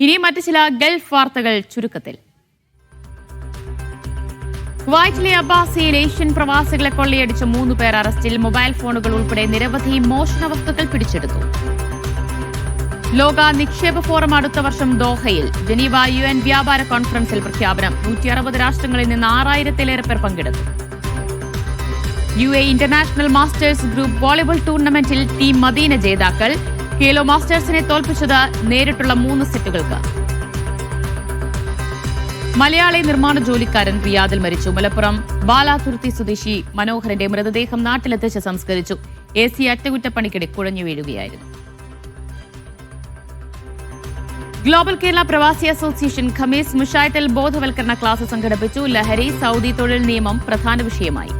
ഇനി മറ്റു ചില ഗൾഫ് വാർത്തകൾ ചുരുക്കത്തിൽ. കുവൈറ്റിലെ അബ്ബാസിയിൽ ഏഷ്യൻ പ്രവാസികളെ കൊള്ളയടിച്ച മൂന്ന് പേർ അറസ്റ്റിൽ മൊബൈൽ ഫോണുകൾ ഉൾപ്പെടെ നിരവധി മോഷണ വസ്തുക്കൾ പിടിച്ചെടുത്തു. ലോക നിക്ഷേപ ഫോറം അടുത്ത വർഷം ദോഹയിൽ ജനീവ യു എൻ വ്യാപാര കോൺഫറൻസിൽ പ്രഖ്യാപനം നൂറ്റി അറുപത് രാഷ്ട്രങ്ങളിൽ നിന്ന് ആറായിരത്തിലേറെ പേർ പങ്കെടുത്തു. U A international masters group volleyball ടൂർണമെന്റിൽ ടീം മദീന ജേതാക്കൾ കേലോ മാസ്റ്റേഴ്സിനെ തോൽപ്പിച്ചത് നേരിട്ടുള്ള മൂന്ന് സെറ്റുകൾക്ക്. മലയാളി നിർമ്മാണ ജോലിക്കാരൻ റിയാദിൽ മരിച്ചു. മലപ്പുറം ബാലാതുർത്തി സ്വദേശി മനോഹരന്റെ മൃതദേഹം നാട്ടിലെത്തിച്ച് സംസ്കരിച്ചു. എ സി അറ്റകുറ്റപ്പണിക്കിടെ കുഴഞ്ഞു വീഴുകയായിരുന്നു. ഗ്ലോബൽ കേരള പ്രവാസി അസോസിയേഷൻ ഖമീസ് മുഷായത്തിൽ ബോധവൽക്കരണ ക്ലാസ് സംഘടിപ്പിച്ചു. ലഹരി സൗദി തൊഴിൽ നിയമം പ്രധാന വിഷയമായി.